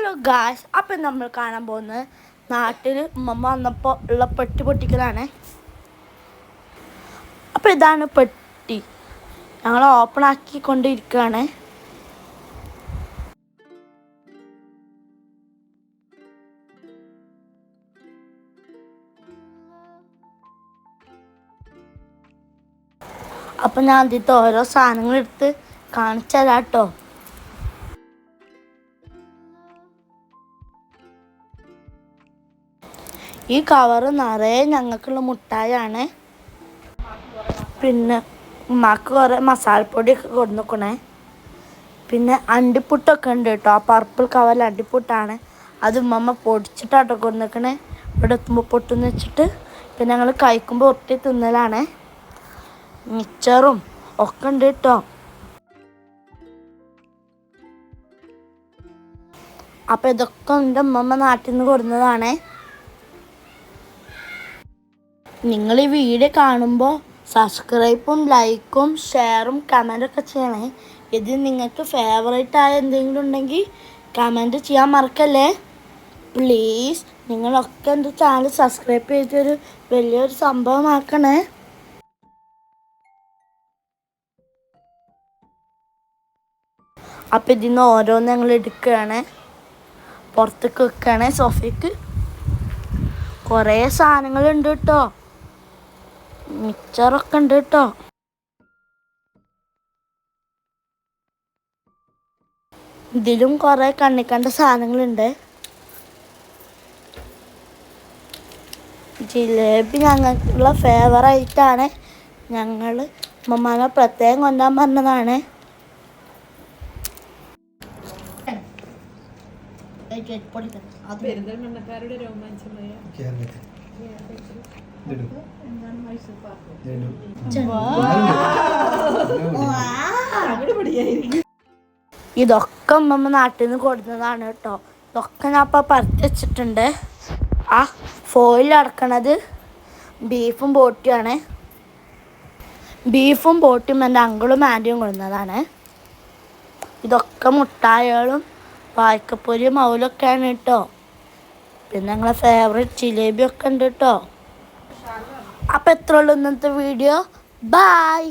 Hello guys അപ്പം നമ്മൾ കാണാൻ പോകുന്നത് നാട്ടിൽ ഉമ്മ വന്നപ്പോൾ ഉള്ള പെട്ടി പൊട്ടിക്കലാണ്. അപ്പം ഇതാണ് പെട്ടി. ഞങ്ങൾ ഓപ്പൺ ആക്കി കൊണ്ടിരിക്കുകയാണ് അപ്പം ഞാൻ ആദ്യത്തെ ഓരോ സാധനങ്ങൾ എടുത്ത് കാണിച്ചു ഈ കവറ് നിറയെ ഞങ്ങൾക്കുള്ള മുട്ടായാണ്. പിന്നെ ഉമ്മാക്ക് കുറേ മസാലപ്പൊടിയൊക്കെ കൊടുക്കണേ പിന്നെ അണ്ടിപ്പുട്ടൊക്കെ ഉണ്ട് കേട്ടോ. ആ പർപ്പിൾ കവറിൽ അണ്ടിപ്പുട്ടാണ്. അത് ഉമ്മമ്മ പൊടിച്ചിട്ടാട്ടോ കൊടുക്കണേ ഇവിടെ എത്തുമ്പോൾ പൊട്ടെന്ന് വെച്ചിട്ട് പിന്നെ ഞങ്ങൾ കഴിക്കുമ്പോൾ ഒട്ടി തിന്നലാണ്. മിച്ചറും ഒക്കെ ഉണ്ട് കേട്ടോ. അപ്പം ഇതൊക്കെ എന്റെ ഉമ്മമ്മ നാട്ടിൽ നിന്ന് കൊടുന്നതാണേ. നിങ്ങൾ ഈ വീഡിയോ കാണുമ്പോൾ സബ്സ്ക്രൈബും ലൈക്കും ഷെയറും കമന്റൊക്കെ ചെയ്യണേ. ഇത് നിങ്ങൾക്ക് ഫേവറേറ്റ് ആയ എന്തെങ്കിലും ഉണ്ടെങ്കിൽ കമന്റ് ചെയ്യാൻ മറക്കല്ലേ? പ്ലീസ് നിങ്ങളൊക്കെ എന്റെ ചാനൽ സബ്സ്ക്രൈബ് ചെയ്തൊരു വലിയൊരു സംഭവമാക്കണേ. അപ്പം ഇതിന്ന് ഓരോന്ന് ഞങ്ങൾ എടുക്കുകയാണ്. പുറത്തേക്ക് വെക്കുകയാണ്. സോഫയ്ക്ക് കുറേ സാധനങ്ങളുണ്ട് കേട്ടോ. മിച്ചറൊക്കെ ഉണ്ട് കേട്ടോ. ഇതിലും കുറേ കണ്ണിക്കണ്ട സാധനങ്ങളുണ്ട്. ജിലേബി ഞങ്ങൾക്കുള്ള ഫേവറായിട്ടാണ് ഞങ്ങൾ ഉമ്മമാനെ പ്രത്യേകം കൊണ്ടാൻ പറഞ്ഞതാണ്. പെരിന്തൽമണ്ണക്കാരുടെ രോമാഞ്ചമായ ഇതൊക്കെ അമ്മമ്മ നാട്ടിൽ നിന്ന് കൊടുത്തതാണ് കേട്ടോ. ഇതൊക്കെ ഞാൻ അപ്പൊ പറിച്ച് വെച്ചിട്ടുണ്ട്. ആ ഫോയിൽ അടക്കണത് ബീഫും ബോട്ടിയാണ് ബീഫും ബോട്ടിയും എന്റെ അങ്കിളും ആന്റിയും കൊടുന്നതാണ് ഇതൊക്കെ മുട്ടായകളും വായ്ക്കപ്പൊരിയും മൗലൊക്കെയാണ് കേട്ടോ. പിന്നെ ഞങ്ങളെ ഫേവറേറ്റ് ജിലേബിയൊക്കെ ഉണ്ട് കേട്ടോ അപ്പം എത്ര ഇന്നത്തെ വീഡിയോ ബായ്